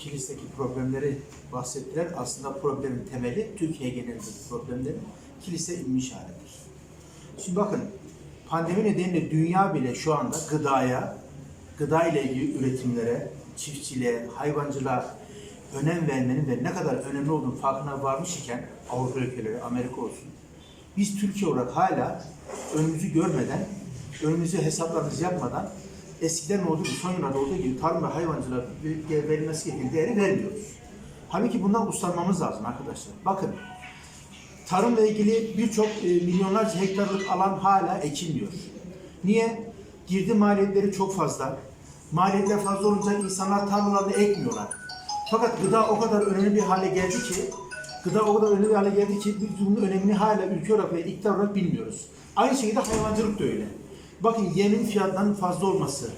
kilisteki problemleri bahsettiler. Aslında problemin temeli Türkiye genelindeki problemlerin kilise inmiş halidir. Şimdi bakın pandemi nedeniyle dünya bile şu anda gıdaya, gıda ile ilgili üretimlere, çiftçiliğe, hayvancılığa önem vermenin ve ne kadar önemli olduğunu farkına varmış iken Avrupa ülkeleri, Amerika olsun. Biz Türkiye olarak hala önümüzü görmeden, önümüzü hesaplarımızı yapmadan eskiden olduğu gibi, son yıllarda olduğu gibi tarım ve hayvancılığa verilmesi gereken değeri vermiyoruz. Halbuki bundan uslanmamız lazım arkadaşlar. Bakın tarımla ilgili birçok e, milyonlarca hektarlık alan hala ekilmiyor. Niye? Girdi maliyetleri çok fazla. Maliyetler fazla olunca insanlar tarlalarını ekmiyorlar. Fakat gıda o kadar önemli bir hale geldi ki, gıda o kadar önemli bir hale geldi ki biz bunun önemini hala ülke olarak ve iktidar olarak bilmiyoruz. Aynı şekilde hayvancılık da öyle. Bakın yemin fiyatlarının fazla olması,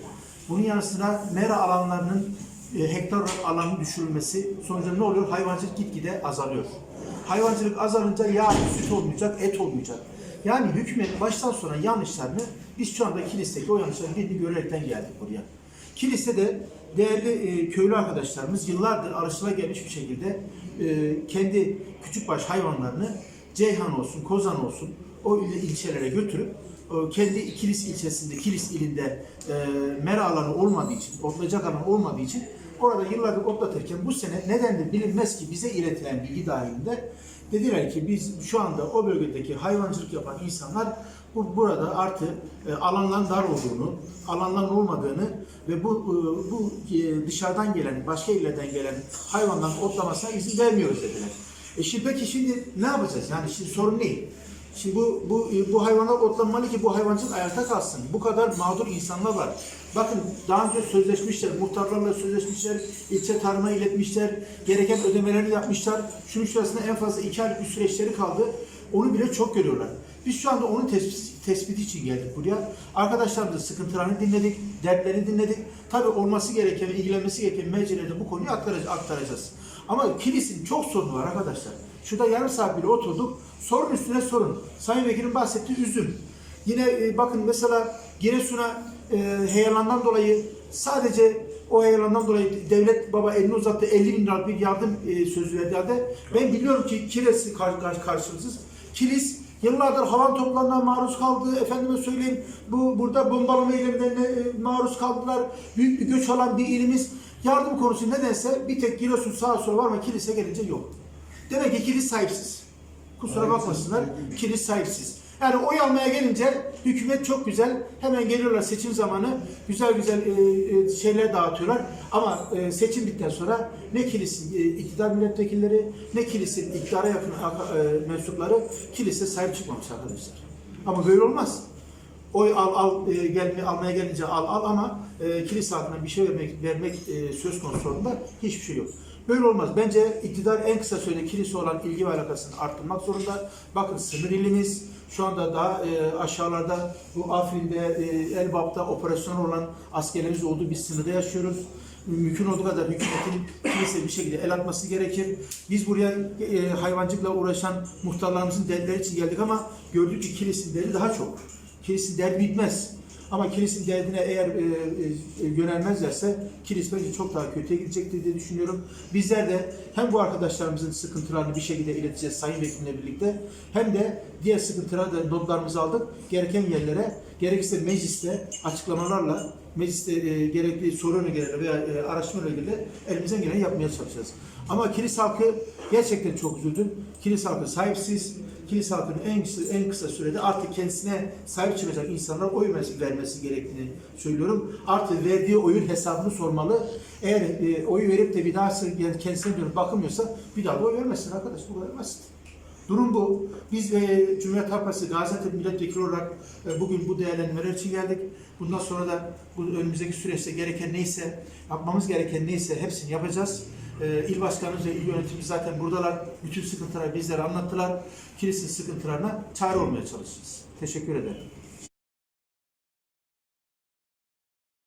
bunun yanı sıra mera alanlarının e, hektar olarak alanın düşürülmesi sonucunda ne oluyor? Hayvancılık gitgide azalıyor. Hayvancılık azalınca yağ, süt olmayacak, et olmayacak. Yani hükümet baştan sona yanlışlarını biz şu anda kilisteki o yanlışların birini görerekten geldik buraya. Kilisede değerli e, köylü arkadaşlarımız yıllardır alışılagelmiş bir şekilde e, kendi küçükbaş hayvanlarını Ceyhan olsun, Kozan olsun o il- ilçelere götürüp kendi Kilis ilçesinde, Kilis ilinde e, mera alanı olmadığı için, otlayacak alan olmadığı için orada yıllardır otlatırken bu sene nedendir bilinmez ki bize iletilen bilgi dahilinde dediler ki biz şu anda o bölgedeki hayvancılık yapan insanlar bu, burada artı e, alanların dar olduğunu, alanların olmadığını ve bu e, bu e, dışarıdan gelen, başka illerden gelen hayvanların otlamasına izin vermiyoruz dediler. E şimdi peki şimdi ne yapacağız? Yani şimdi sorun ne? Şimdi bu, bu, bu hayvanlar otlanmalı ki bu hayvancılık ayakta kalsın. Bu kadar mağdur insanlar var. Bakın daha önce sözleşmişler, muhtarlarla sözleşmişler, ilçe tarıma iletmişler, gereken ödemelerini yapmışlar. Şunun şurasında en fazla iki aylık bir süreçleri kaldı. Onu bile çok görüyorlar. Biz şu anda onun tespit, tespiti için geldik buraya. Arkadaşlarımızın sıkıntılarını dinledik, dertlerini dinledik. Tabii olması gereken, ilgilenmesi gereken mercilerde bu konuyu aktaracağız. Ama kilisin çok sorunu var arkadaşlar. Şurada yarım saat bile oturduk. Sorun üstüne sorun. Sayın Vekil'in bahsettiği üzüm. Yine e, bakın mesela Giresun'a e, heyelandan dolayı sadece o heyelandan dolayı devlet baba elini uzattı 50 bin liralık bir yardım e, sözü verdi halde. Ben biliyorum ki Kilis kar, kar, karşılıksız. Kilis yıllardır havan toplarına maruz kaldı. Efendime söyleyeyim bu burada bombalama eylemlerine e, maruz kaldılar. Büyük bir göç alan bir ilimiz. Yardım konusu nedense bir tek Giresun sağa sola var ama kilise gelince yok. Demek ki kilis sahipsiz. Kusura bakmasınlar, kilis sahipsiz. Yani oy almaya gelince hükümet çok güzel, hemen geliyorlar seçim zamanı, güzel güzel e, e, şeyler dağıtıyorlar. Ama e, seçim bittikten sonra ne kilisin e, iktidar milletvekilleri, ne kilisin iktidara yakın e, mensupları kilise sahip çıkmamış arkadaşlar. Ama böyle olmaz. Oy al al e, gelme, almaya gelince al al ama e, kilise halkına bir şey vermek vermek e, söz konusu olduğunda hiçbir şey yok. Böyle olmaz. Bence iktidar en kısa sürede kilise olan ilgi ve alakasını arttırmak zorunda. Bakın sınır ilimiz şu anda daha e, aşağılarda bu Afrin'de, e, Elbap'ta operasyon olan askerlerimiz olduğu bir sınırda yaşıyoruz. Mümkün olduğu kadar hükümetin kilise bir şekilde el atması gerekir. Biz buraya e, hayvancılıkla uğraşan muhtarlarımızın dertleri için geldik ama gördük ki kilisin derdi daha çok. Kilisin derdi bitmez. Ama kilisin derdine eğer e, e, yönelmezlerse kilis bence çok daha kötüye gidecektir diye düşünüyorum. Bizler de hem bu arkadaşlarımızın sıkıntılarını bir şekilde ileteceğiz Sayın Vekilimle birlikte hem de diğer sıkıntılara da notlarımızı aldık. Gereken yerlere gerekirse mecliste açıklamalarla mecliste e, gerekli soru önerileri veya e, araştırma önerileri elimizden geleni yapmaya çalışacağız. Ama kilis halkı gerçekten çok üzüldüm. Kilis halkı sahipsiz. Kilis halkının en kısa, en kısa sürede artık kendisine sahip çıkacak insanlara oy vermesi, gerektiğini söylüyorum. Artık verdiği oyun hesabını sormalı. Eğer e, oyu verip de bir daha yani kendisine dönüp bakılmıyorsa bir daha da oy vermesin arkadaş. Bu kadar basit. Durum bu. Biz e, Cumhuriyet Halk Partisi Gaziantep Milletvekili olarak e, bugün bu değerlendirmeler için geldik. Bundan sonra da bu önümüzdeki süreçte gereken neyse, yapmamız gereken neyse hepsini yapacağız. E, il başkanımız ve il yönetimimiz zaten buradalar. Bütün sıkıntıları bizlere anlattılar. Kilisin sıkıntılarına çare olmaya çalışacağız. Teşekkür ederim.